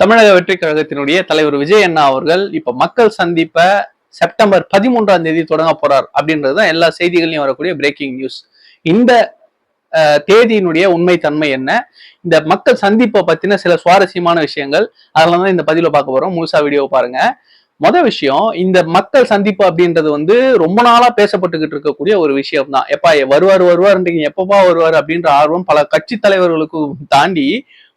தமிழக வெற்றி கழகத்தினுடைய தலைவர் விஜய் அண்ணா அவர்கள் இப்ப மக்கள் சந்திப்பை செப்டம்பர் பதிமூன்றாம் தேதி தொடங்க போறார் அப்படின்றது தான் எல்லா செய்திகளையும் வரக்கூடிய பிரேக்கிங் நியூஸ் இந்த தேதியினுடைய உண்மை தன்மை என்ன? இந்த மக்கள் சந்திப்பை பத்தின சில சுவாரஸ்யமான விஷயங்கள். அதெல்லாம் தான் இந்த பதிவில் பார்க்க போறோம். முழுசா வீடியோ பாருங்க. மொத விஷயம் இந்த மக்கள் சந்திப்பு அப்படின்றது வந்து ரொம்ப நாளா பேசப்பட்டுக்கிட்டு இருக்கக்கூடிய ஒரு விஷயம் தான் எப்பா வருவார் வருவார்ன்றீங்க. எப்பப்பா வருவார் அப்படின்ற ஆர்வம் பல கட்சி தலைவர்களுக்கு தாண்டி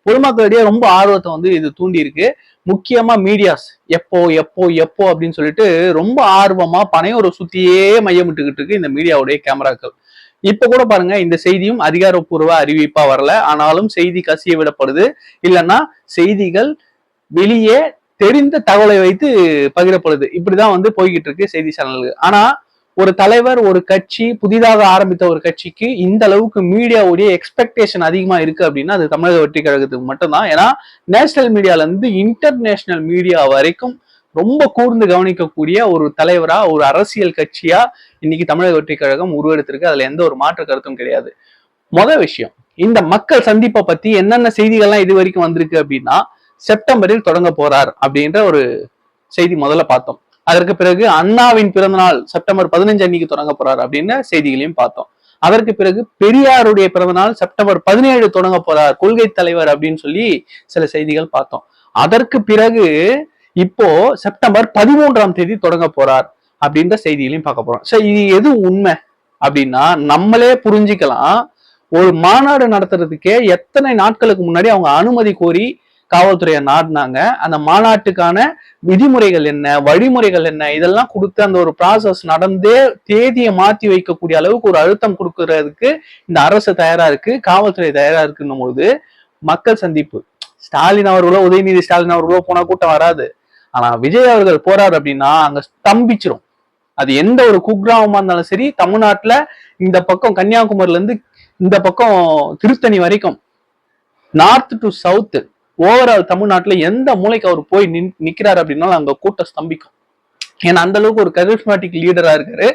பொதுமக்களிடையே ரொம்ப ஆர்வத்தை வந்து இது தூண்டி இருக்கு முக்கியமா மீடியாஸ் எப்போ எப்போ எப்போ அப்படின்னு சொல்லிட்டு ரொம்ப ஆர்வமா பனையோரை சுத்தியே மையமிட்டுக்கிட்டு இருக்கு இந்த மீடியாவுடைய கேமராக்கள். இப்ப கூட பாருங்க இந்த செய்தியும் அதிகாரப்பூர்வ அறிவிப்பா வரல. ஆனாலும் செய்தி கசிய விடப்படுது. இல்லைன்னா செய்திகள் வெளியே தெரிந்த தகவலை வைத்து பகிரப்படுது. இப்படிதான் வந்து போய்கிட்டு இருக்கு செய்தி சேனல்கள். ஆனா ஒரு தலைவர் ஒரு கட்சி புதிதாக ஆரம்பித்த ஒரு கட்சிக்கு இந்த அளவுக்கு மீடியாவுடைய எக்ஸ்பெக்டேஷன் அதிகமா இருக்கு அப்படின்னா அது தமிழக வெற்றி கழகத்துக்கு மட்டும்தான். ஏன்னா நேஷனல் மீடியால இருந்து இன்டர்நேஷனல் மீடியா வரைக்கும் ரொம்ப கூர்ந்து கவனிக்கக்கூடிய ஒரு தலைவரா ஒரு அரசியல் கட்சியா இன்னைக்கு தமிழக வெற்றி கழகம் உருவெடுத்திருக்கு. அதுல எந்த ஒரு மாற்று கருத்தும் கிடையாது. முத விஷயம் இந்த மக்கள் சந்திப்பை பத்தி என்னென்ன செய்திகள்லாம் இது வரைக்கும் வந்திருக்கு அப்படின்னா செப்டம்பரில் தொடங்க போறார் அப்படின்ற ஒரு செய்தி முதல்ல பார்த்தோம். அதற்கு பிறகு அண்ணாவின் பிறந்தநாள் செப்டம்பர் பதினஞ்சு அன்னைக்கு தொடங்க போறார் அப்படின்னு செய்திகளையும் பார்த்தோம். அதற்கு பிறகு பெரியாருடைய பிறந்தநாள் செப்டம்பர் பதினேழு தொடங்க போறார் கொள்கை தலைவர் அப்படின்னு சொல்லி சில செய்திகள் பார்த்தோம். அதற்கு பிறகு இப்போ செப்டம்பர் பதிமூன்றாம் தேதி தொடங்க போறார் அப்படின்ற செய்திகளையும் பார்க்க போறோம். சரி இது எது உண்மை அப்படின்னா நம்மளே புரிஞ்சுக்கலாம். ஒரு மாநாடு நடத்துறதுக்கே எத்தனை நாட்களுக்கு முன்னாடி அவங்க அனுமதி கோரி காவல்துறையை நாடினாங்க. அந்த மாநாட்டுக்கான விதிமுறைகள் என்ன வழிமுறைகள் என்ன இதெல்லாம் கொடுத்து அந்த ஒரு ப்ராசஸ் நடந்தே தேதியை மாத்தி வைக்கக்கூடிய அளவுக்கு ஒரு அழுத்தம் கொடுக்கறதுக்கு இந்த அரசு தயாரா இருக்கு காவல்துறை தயாரா இருக்குன்னும் போது மக்கள் சந்திப்பு. ஸ்டாலின் அவர்களோ உதயநிதி ஸ்டாலின் அவர்களோ போனா கூட்டம் வராது. ஆனா விஜய் அவர்கள் போறாரு அப்படின்னா அங்க ஸ்தம்பிச்சிரும். அது எந்த ஒரு குக்கிராமமா இருந்தாலும் சரி தமிழ்நாட்டுல இந்த பக்கம் கன்னியாகுமரில இருந்து இந்த பக்கம் திருத்தணி வரைக்கும். நார்த் டு சவுத்து ஓவரால் தமிழ்நாட்டுல எந்த மூலைக்கு அவர் போய் நின் நிக்கிறாரு அப்படின்னாலும் அங்க கூட்டம் ஸ்தம்பிக்கும். ஏன்னா அந்த அளவுக்கு ஒரு கரிஸ்மேட்டிக் லீடரா இருக்காரு.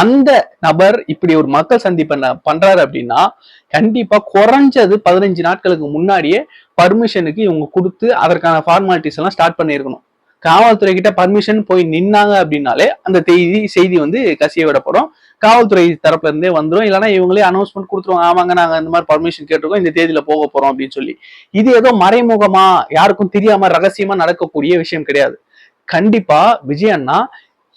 அந்த நபர் இப்படி ஒரு மக்கள் சந்திப்பை பண்றாரு அப்படின்னா கண்டிப்பா குறைஞ்சது பதினஞ்சு நாட்களுக்கு முன்னாடியே பர்மிஷனுக்கு இவங்க கொடுத்து அதற்கான ஃபார்மாலிட்டிஸ் எல்லாம் ஸ்டார்ட் பண்ணியிருக்கணும். காவல்துறை கிட்ட பர்மிஷன் போய் நின்னாங்க அப்படின்னாலே அந்த செய்தி செய்தி வந்து கசிய விடப்படும் காவல்துறை தரப்புல இருந்தே வந்துடும் இல்லைன்னா இவங்களே அனௌன்ஸ்மெண்ட் கொடுத்துருவாங்க. ஆமாங்க நாங்க இந்த மாதிரி பர்மிஷன் கேட்டிருக்கோம். இந்த தேதியில போக போறோம் அப்படின்னு சொல்லி. இது ஏதோ மறைமுகமா யாருக்கும் தெரியாம ரகசியமா நடக்கக்கூடிய விஷயம் கிடையாது. கண்டிப்பா விஜய் அண்ணா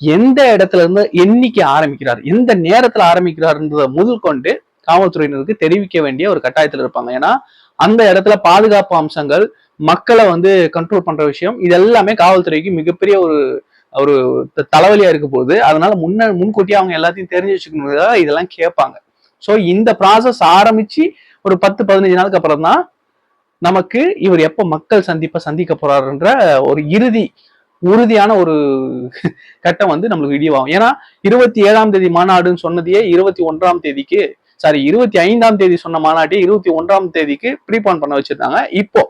எந்த இடத்துல இருந்து என்னைக்கு ஆரம்பிக்கிறார் எந்த நேரத்துல ஆரம்பிக்கிறார்ன்றத முதல் கொண்டு காவல்துறையினருக்கு தெரிவிக்க வேண்டிய ஒரு கட்டாயத்துல இருப்பாங்க. ஏன்னா அந்த இடத்துல பாதுகாப்பு அம்சங்கள் மக்களை வந்து கண்ட்ரோல் பண்ற விஷயம். இது எல்லாமே காவல்துறைக்கு மிகப்பெரிய ஒரு ஒரு தலைவலியா இருக்க போகுது. அதனால முன்ன முன்கூட்டியே அவங்க எல்லாத்தையும் தெரிஞ்சு வச்சுக்கணும் இதெல்லாம் கேட்பாங்க. ஸோ இந்த ப்ராசஸ் ஆரம்பிச்சு ஒரு பத்து பதினஞ்சு நாளுக்கு அப்புறம் தான் நமக்கு இவர் எப்போ மக்கள் சந்திப்பை சந்திக்க போறாருன்ற ஒரு இறுதி உறுதியான ஒரு கட்டம் வந்து நம்மளுக்கு இடிவாகும். ஏன்னா இருபத்தி ஏழாம் தேதி மாநாடுன்னு சொன்னதையே இருபத்தி ஒன்றாம் தேதிக்கு சாரி இருபத்தி ஐந்தாம் தேதி சொன்ன மாநாட்டை இருபத்தி ஒன்றாம் தேதிக்கு ப்ரீபான் பண்ண வச்சிருந்தாங்க. இப்போ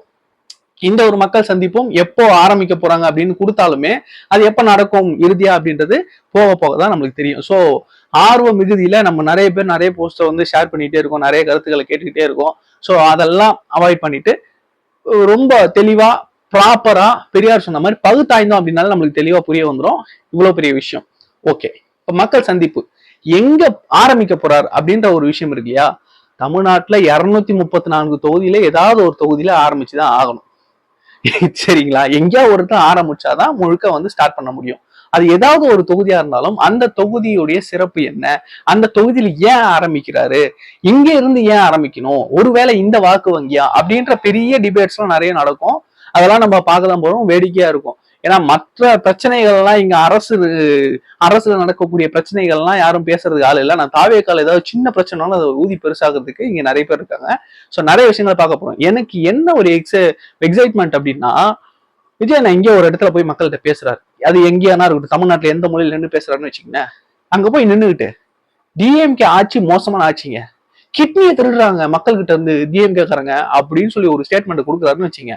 இந்த ஒரு மக்கள் சந்திப்பும் எப்போ ஆரம்பிக்க போறாங்க அப்படின்னு கொடுத்தாலுமே அது எப்போ நடக்கும் இறுதியா அப்படின்றது போக போக தான் நம்மளுக்கு தெரியும். ஸோ ஆர்வ மிகுதியில நம்ம நிறைய பேர் நிறைய போஸ்டர் வந்து ஷேர் பண்ணிட்டே இருக்கோம் நிறைய கருத்துக்களை கேட்டுக்கிட்டே இருக்கோம். ஸோ அதெல்லாம் அவாய்ட் பண்ணிட்டு ரொம்ப தெளிவா ப்ராப்பரா பெரியார் சொன்ன மாதிரி பகுத்தாய்ந்தோம் அப்படின்னால நம்மளுக்கு தெளிவா புரிய வந்துடும் இவ்வளவு பெரிய விஷயம். ஓகே இப்போ மக்கள் சந்திப்பு. எங்க ஆரம்பிக்க போறார் அப்படின்ற ஒரு விஷயம் இருக்கு இல்லையா? தமிழ்நாட்டுல இருநூத்தி முப்பத்தி நான்கு தொகுதியில ஏதாவது ஒரு தொகுதியில ஆரம்பிச்சுதான் ஆகணும். சரிங்களா? எங்கேயா ஒருத்தன் ஆரம்பிச்சாதான் முழுக்க வந்து ஸ்டார்ட் பண்ண முடியும். அது ஏதாவது ஒரு தொகுதியா இருந்தாலும் அந்த தொகுதியுடைய சிறப்பு என்ன? அந்த தொகுதியில ஏன் ஆரம்பிக்கிறாரு? இங்க இருந்து ஏன் ஆரம்பிக்கணும்? ஒருவேளை இந்த வாக்கு வங்கியா? அப்படின்ற பெரிய டிபேட்ஸ் எல்லாம் நிறைய நடக்கும். அதெல்லாம் நம்ம பார்க்க தான் போறோம். வேடிக்கையா இருக்கும். ஏன்னா மற்ற பிரச்சனைகள்லாம் இங்க அரசு அரசுல நடக்கக்கூடிய பிரச்சனைகள்லாம் யாரும் பேசுறதுக்கு ஆள் இல்லை. நான் தாவேக்கால ஏதாவது சின்ன பிரச்சனைனாலும் அதை ஊதி பெருசாகிறதுக்கு இங்க நிறைய பேர் இருக்காங்க. ஸோ நிறைய விஷயங்களை பார்க்க போறோம். எனக்கு என்ன ஒரு எக்ஸ எக்ஸைட்மெண்ட் அப்படின்னா விஜய் நான் இங்கே ஒரு இடத்துல போய் மக்கள்கிட்ட பேசுறாரு. அது எங்கேயானா இருக்கட்டும். தமிழ்நாட்டுல எந்த மொழியில நின்று பேசுறாருன்னு வச்சுக்கோங்க. அங்க போய் நின்றுகிட்டு டிஎம்கே ஆட்சி மோசமான ஆட்சிங்க. கிட்னியை திருடுறாங்க மக்கள்கிட்ட இருந்து டிஎம்கே காரங்க அப்படின்னு சொல்லி ஒரு ஸ்டேட்மெண்ட் கொடுக்குறாருன்னு வச்சுங்க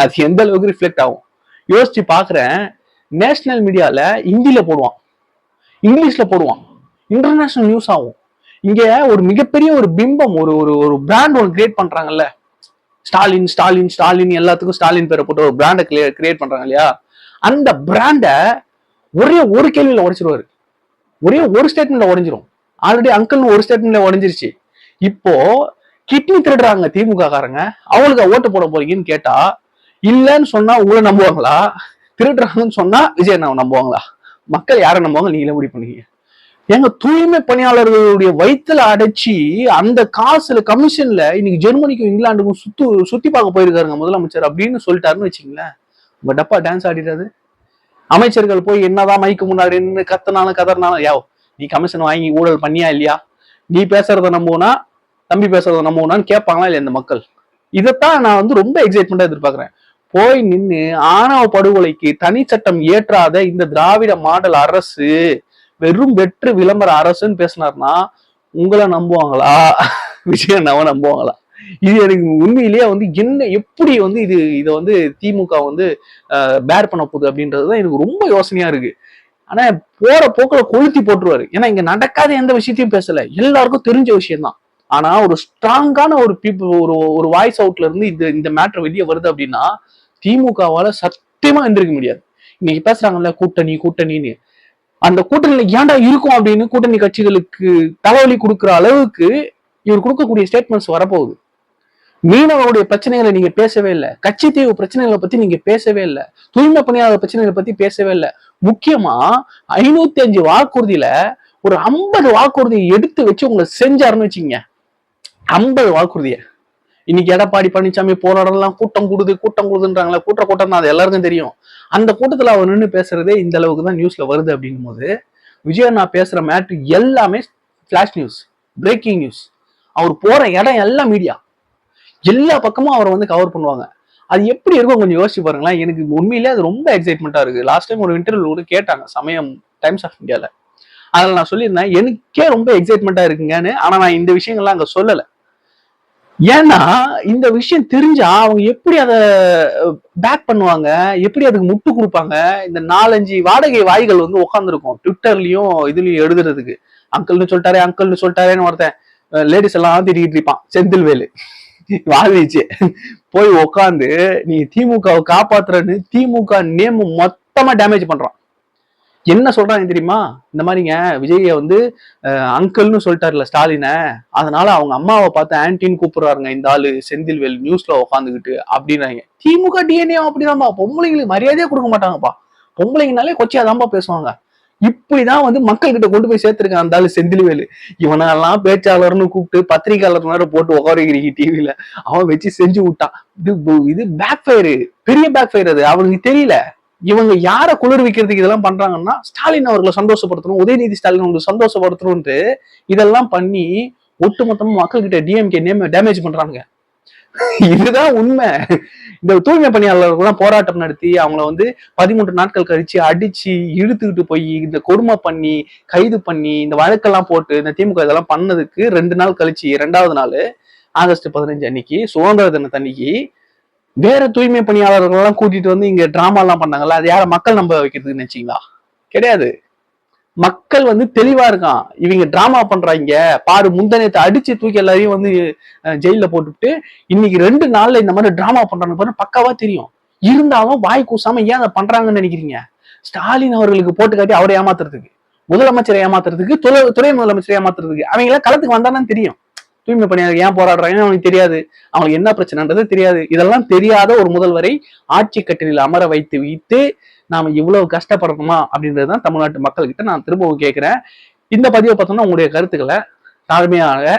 அது எந்த அளவுக்கு ரிஃப்ளெக்ட் ஆகும்? யோசிச்சு பாக்குறேன் நேஷனல் மீடியால ஹிந்தியில் போடுவான். இங்கிலீஷ்ல போடுவான். இன்டர்நேஷனல் நியூஸ் ஆகும். இங்க ஒரு மிகப்பெரிய ஒரு பிம்பம் ஒரு ஒரு ஒரு பிராண்ட் ஒன்று கிரியேட் பண்றாங்கல்ல. ஸ்டாலின் ஸ்டாலின் ஸ்டாலின் எல்லாத்துக்கும் ஸ்டாலின் பேரை போட்டு ஒரு பிராண்டை கிரியேட் பண்றாங்க இல்லையா? அந்த பிராண்டை ஒரே ஒரு கேள்வியில உடைச்சிருவாரு. ஒரே ஒரு ஸ்டேட்மெண்ட்ல உடஞ்சிரும். ஆல்ரெடி அங்கிள்னு ஒரு ஸ்டேட்மெண்ட்ல உடஞ்சிருச்சு. இப்போ கிட்னி திருடுறாங்க திமுக காரங்க அவங்களுக்கு ஓட்டு போட போறீங்கன்னு கேட்டா இல்லைன்னு சொன்னா உங்களை நம்புவாங்களா? திருடுறாங்கன்னு சொன்னா விஜய் நான் நம்புவாங்களா? மக்கள் யாரை நம்புவாங்க? நீங்களே முடிவு பண்ணுவீங்க. எங்க தூய்மை பணியாளர்களுடைய வயித்துல அடைச்சி அந்த காசுல கமிஷன்ல இன்னைக்கு ஜெர்மனிக்கும் இங்கிலாந்துக்கும் சுத்து சுத்தி பார்க்க போயிருக்காருங்க முதலமைச்சர் அப்படின்னு சொல்லிட்டாருன்னு வச்சுங்களேன் உங்க டப்பா டான்ஸ் ஆடிடாது. அமைச்சர்கள் போய் என்னதான் மைக்கு முன்னாடி நின்று கத்தனாலும் கதறினாலும் யாவ் நீ கமிஷன் வாங்கி ஊழல் பண்ணியா இல்லையா? நீ பேசுறத நம்புவோனா? தம்பி பேசுறத நம்புவோனான்னு கேட்பாங்களா இல்லையா இந்த மக்கள்? இதைத்தான் நான் வந்து ரொம்ப எக்ஸைட்மெண்டா எதிர்பார்க்கறேன். போய் நின்று ஆணவ படுகொலைக்கு தனி சட்டம் ஏற்றாத இந்த திராவிட மாடல் அரசு வெறும் வெற்று விளம்பர அரசுன்னு பேசினார்னா உங்களை நம்புவாங்களா? விஜய் அண்ணாவை நம்புவாங்களா? இது எனக்கு உண்மையிலேயே வந்து என்ன எப்படி வந்து இது இதை வந்து திமுக வந்து பேர் பண்ண போகுது அப்படின்றதுதான் எனக்கு ரொம்ப யோசனையா இருக்கு. ஆனா போற போக்குல கொளுத்தி போட்டுருவாரு. ஏன்னா இங்க நடக்காத எந்த விஷயத்தையும் பேசல. எல்லாருக்கும் தெரிஞ்ச விஷயம்தான். ஆனா ஒரு ஸ்ட்ராங்கான ஒரு பீப்புள் ஒரு ஒரு வாய்ஸ் அவுட்ல இருந்து இந்த இந்த மேட்ரு வெளியே வருது அப்படின்னா திமுகவால சத்தியமா எந்திரிக்க முடியாது. இன்னைக்கு பேசுறாங்கல்ல கூட்டணி கூட்டணின்னு. அந்த கூட்டணியில ஏன்டா இருக்கும் அப்படின்னு கூட்டணி கட்சிகளுக்கு தலைவலி கொடுக்குற அளவுக்கு இவர் கொடுக்கக்கூடிய ஸ்டேட்மெண்ட்ஸ் வரப்போகுது. மீனவருடைய பிரச்சனைகளை நீங்க பேசவே இல்லை. கட்சி தீவு பிரச்சனைகளை பத்தி நீங்க பேசவே இல்லை. தூய்மை பணியாளர் பிரச்சனைகளை பத்தி பேசவே இல்லை. முக்கியமா ஐநூத்தி அஞ்சு வாக்குறுதியில ஒரு ஐம்பது வாக்குறுதியை எடுத்து வச்சு உங்களை செஞ்சாருன்னு வச்சுங்க ஐம்பது வாக்குறுதியை இன்னைக்கு எடப்பாடி பழனிசாமி போராடலாம் கூட்டம் கூடுது கூட்டம் கூடுதுன்றாங்களா கூட்ட கூட்டம் தான் அது எல்லாருக்கும் தெரியும். அந்த கூட்டத்துல அவர் நின்று பேசுறதே இந்த அளவுக்கு தான் நியூஸ்ல வருது அப்படிங்கும் போது விஜய் நான் பேசுற மேட்ரு எல்லாமே ஃபிளாஷ் நியூஸ் பிரேக்கிங் நியூஸ் அவர் போற இடம் எல்லாம் மீடியா எல்லா பக்கமும் அவரை வந்து கவர் பண்ணுவாங்க. அது எப்படி இருக்கும் கொஞ்சம் யோசிச்சு பாருங்களேன். எனக்கு உண்மையிலே அது ரொம்ப எக்ஸைட்மெண்ட்டா இருக்கு. லாஸ்ட் டைம் ஒரு இன்டர்வியூ கூட கேட்டாங்க சமயம் டைம்ஸ் ஆஃப் இந்தியாவில் அதில் நான் சொல்லியிருந்தேன் எனக்கே ரொம்ப எக்ஸைட்மெண்ட்டாக இருக்குங்கன்னு ஆனால் நான் இந்த விஷயங்கள்லாம் அங்கே சொல்லலை. ஏன்னா இந்த விஷயம் தெரிஞ்சா அவங்க எப்படி அதை பேக் பண்ணுவாங்க? எப்படி அதுக்கு முட்டு கொடுப்பாங்க? இந்த நாலஞ்சு வாடகை வாய்கள் வந்து உட்காந்துருக்கும் ட்விட்டர்லயும் இதுலயும் எழுதுறதுக்கு. அங்கிள்னு சொல்லிட்டாரே அங்கிள்னு சொல்லிட்டாரேன்னு ஒருத்தன் லேடிஸ் எல்லாம் திட்டிக்கிட்டு இருப்பான். செந்தில்வேலு. வாழ்ந்துச்சு போய் உக்காந்து நீ திமுகவை காப்பாத்துறன்னு திமுக நேம் மொத்தமா டேமேஜ் பண்றான். என்ன சொல்றாங்க தெரியுமா? இந்த மாதிரிங்க விஜய வந்து அங்கிள்னு சொல்லிட்டாருல ஸ்டாலினை. அதனால அவங்க அம்மாவை பார்த்து ஆன்டின்னு கூப்பிடுறாருங்க இந்த ஆளு செந்தில்வேல் நியூஸ்ல உட்காந்துக்கிட்டு அப்படின்னாங்க. திமுக டிஎன்ஏ அப்படிதான்ப்பா. பொம்பளைங்களுக்கு மரியாதையே கொடுக்க மாட்டாங்கப்பா. பொம்பளைங்கனாலே கொச்சியாதான்ப்பா பேசுவாங்க. இப்படிதான் வந்து மக்கள் கிட்ட கொண்டு போய் சேர்த்திருக்கான் அந்த ஆளு செந்தில்வேலு. இவனெல்லாம் பேச்சாளர்னு கூப்பிட்டு பத்திரிகையாளர் நேரம் போட்டு உட்காருக்கிறீங்க டிவியில அவன் வச்சு செஞ்சு விட்டான். இது இது பேக் ஃபயரு பெரிய பேக் ஃபயர் அது. அவனுக்கு தெரியல. இவங்க யாரை குளிர்விக்கிறதுக்கு இதெல்லாம் பண்றாங்கன்னா ஸ்டாலின் அவர்களை சந்தோஷப்படுத்தணும் உதயநிதி ஸ்டாலின் அவங்களை சந்தோஷப்படுத்தணும்ட்டு இதெல்லாம் பண்ணி ஒட்டுமொத்தமா மக்கள் கிட்ட டிஎம்கே நேம் டேமேஜ் பண்றாங்க இதுதான் உண்மை. இந்த தூய்மை பணியாளர்கள்லாம் போராட்டம் நடத்தி அவங்கள வந்து பதிமூன்று நாட்கள் கழிச்சு அடிச்சு இழுத்துக்கிட்டு போய் இந்த கொடுமை பண்ணி கைது பண்ணி இந்த வழக்கெல்லாம் போட்டு இந்த திமுக இதெல்லாம் பண்ணதுக்கு ரெண்டு நாள் கழிச்சு ரெண்டாவது நாள் ஆகஸ்ட் பதினஞ்சு அன்னைக்கு சுதந்திர தினத்தன்னைக்கு வேற தூய்மை பணியாளர்கள் எல்லாம் கூட்டிட்டு வந்து இங்க டிராமா எல்லாம் பண்ணாங்கல்ல அது யார மக்கள் நம்ப வைக்கிறதுன்னு நினைச்சீங்களா? கிடையாது. மக்கள் வந்து தெளிவா இருக்கான். இவங்க டிராமா பண்றாங்க. பாரு முந்தனத்தை அடிச்சு தூக்கி எல்லாரையும் வந்து ஜெயில போட்டுவிட்டு இன்னைக்கு ரெண்டு நாள்ல இந்த மாதிரி டிராமா பண்றாங்க பாரு பக்காவா தெரியும். இருந்தாலும் வாய் கூசாம ஏன் அதை பண்றாங்கன்னு நினைக்கிறீங்க? ஸ்டாலின் அவர்களுக்கு போட்டு காட்டி அவரை ஏமாத்துறதுக்கு முதலமைச்சரை ஏமாத்துறதுக்கு துறை துறை முதலமைச்சரை ஏமாத்துறதுக்கு அவங்க எல்லாம் களத்துக்கு வந்தானு தெரியும். தூய்மை பணியாளர் ஏன் போராடுறாங்கன்னு அவனுக்கு தெரியாது. அவங்களுக்கு என்ன பிரச்சனைன்றது தெரியாது. இதெல்லாம் தெரியாத ஒரு முதல்வரை ஆட்சி கட்டிலில் அமர வைத்து வைத்து நாம இவ்வளவு கஷ்டப்படணுமா அப்படின்றது தான் தமிழ்நாட்டு மக்கள்கிட்ட நான் திரும்பவும் கேட்கிறேன். இந்த பதிவை பார்த்தோம்னா உங்களுடைய கருத்துக்களை தாழ்மையாக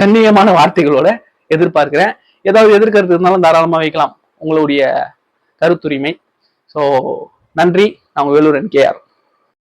கண்ணியமான வார்த்தைகளோட எதிர்பார்க்கிறேன். ஏதாவது எதிர்கருத்து இருந்தாலும் தாராளமாக வைக்கலாம். உங்களுடைய கருத்துரிமை. ஸோ நன்றி. நான் வேலூர் என் கேஆர்